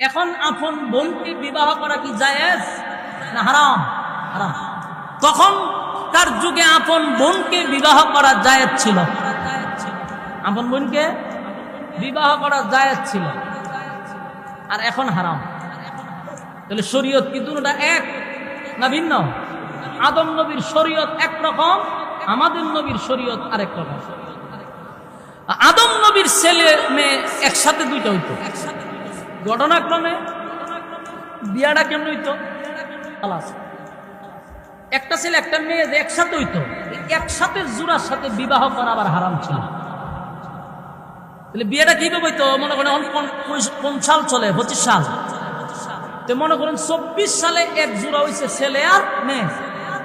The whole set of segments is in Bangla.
এখন আপন বোনকে বিবাহ করা কি জায়েজ না হারাম? হারাম। তখন তার যুগে আপন বোনকে বিবাহ করা জায়েজ ছিল। আপন বোনকে বিবাহ করা জায়েজ ছিল। আর এখন হারাম। তাহলে শরীয়ত কি দুটা এক না ভিন্ন? আদম নবীর শরীয়ত একরকম আমাদের নবীর শরীয়ত আরেক রকম। আদম নবীর ছেলে মেয়ে একসাথে দুইটা হইতো। ঘটনাক্রমে বিয়াটা কেমন হইতো। একটা ছেলে, একটা মেয়ে যে একসাথে হইতো একসাথে জোড়ার সাথে বিবাহ করা আবার হারাম ছিল। তাহলে বিয়েটা কীভাবে হইতো? মনে করেন কোন- সাল চলে, পঁচিশ সাল। তো মনে করেন চব্বিশ সালে এক জোড়া হয়েছে ছেলে আর মেয়ে।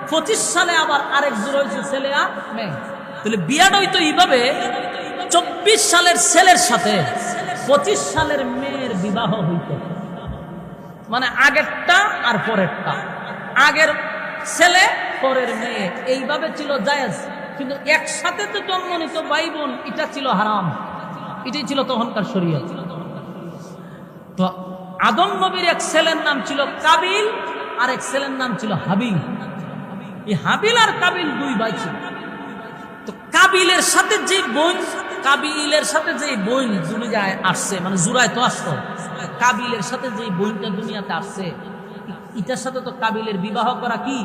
পঁচিশ সালে আবার আরেক জোড়া হয়েছে ছেলে আর মেয়ে। তাহলে বিয়াটা হইতো এইভাবে, চব্বিশ সালের ছেলের সাথে, পঁচিশ সালের মেয়ের বিবাহ হইত। মানে আগেরটা আর পরেরটা। আগের ছেলে, পরের মেয়ে। এইভাবে ছিল জায়েজ। কিন্তু একসাথে তো জন্ম নিত ভাই বোন এটা ছিল হারাম। এটাই ছিল তখনকার শরীয়ত। তো আদম নবীর এক ছেলের নাম ছিল কাবিল আর এক ছেলের নাম ছিল হাবিল। এই হাবিল আর কাবিল দুই ভাই ছিল। কাবিলের সাথে যে বোন কাবিলের সাথে যে বোন দুনিয়ায় আসছে মানে জুরায় তো আসতো কাবিলের সাথে যে বোনটা দুনিয়াতে আসছে, এটার সাথে তো কাবিলের বিবাহ করা কি?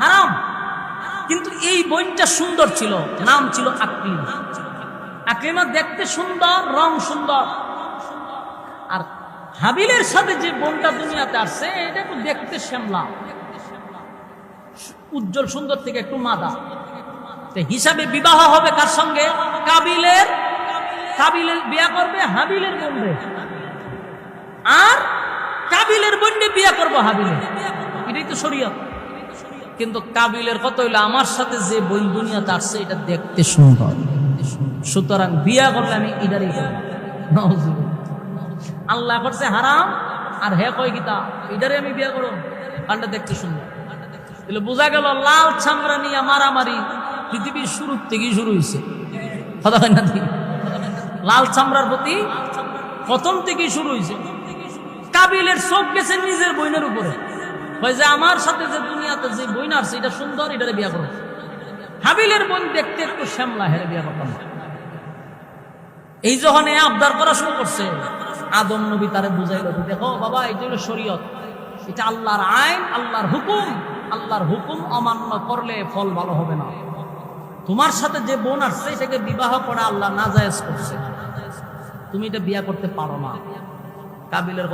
হারাম। কিন্তু এই বোনটা সুন্দর ছিল, নাম ছিল আকলিমা আকলিমা দেখতে সুন্দর, রং সুন্দর। আর হাবিলের সাথে যে বোনটা দুনিয়াতে আসছে, এটা একটু দেখতে শ্যামলা। উজ্জ্বল সুন্দর থেকে একটু মাদা। হিসাবে বিবাহ হবে কার সঙ্গে? কাবিলের। কাবিলের বিয়া করবে হাবিলের বোনরে আর কাবিলের বোনরে বিয়া করব হাবিলের। এটাই তো শরীয়ত। কিন্তু কাবিলের কত হইল, আমার সাথে যে বই দুনিয়াতে আসছে, এটা দেখতে সুন্দর। সুতরাং বিয়া করলে আমি নাউজুবিল্লাহ। আল্লাহ করছে হারাম, আর হে কয় গীতা এটারে আমি বিয়া করো পাল্টা দেখতে সুন্দর। বোঝা গেল, লাল ছামড়া নিয়ে মারামারি। পৃথিবীর শুরু থেকেই শুরু হয়েছে কথা হয় না লাল চামড়ার প্রতি প্রথম থেকেই শুরু হয়েছে কাবিলের চোখ গেছে নিজের বইনের উপরে। হয় যে আমার সাথে যে দুনিয়াতে যে বইন আসছে এটা সুন্দর, এটারে বিয়া করো। হাবিলের বোন দেখতে একটু শ্যামলা, হেরে বিয়া করতাম। এই যখন এ আবদার করা শুরু করছে, আদম নবী তারে বুঝাইল দেখো বাবা, এটা হলো শরীয়ত। এটা আল্লাহর আইন, আল্লাহর হুকুম। আল্লাহর হুকুম অমান্য করলে ফল ভালো হবে না। তোমার সাথে যে বোন আসছে, এটাকে বিবাহ করা আল্লাহ নাজায়েজ করছে। তুমি এটা বিয়া করতে পারো না। কাবিলের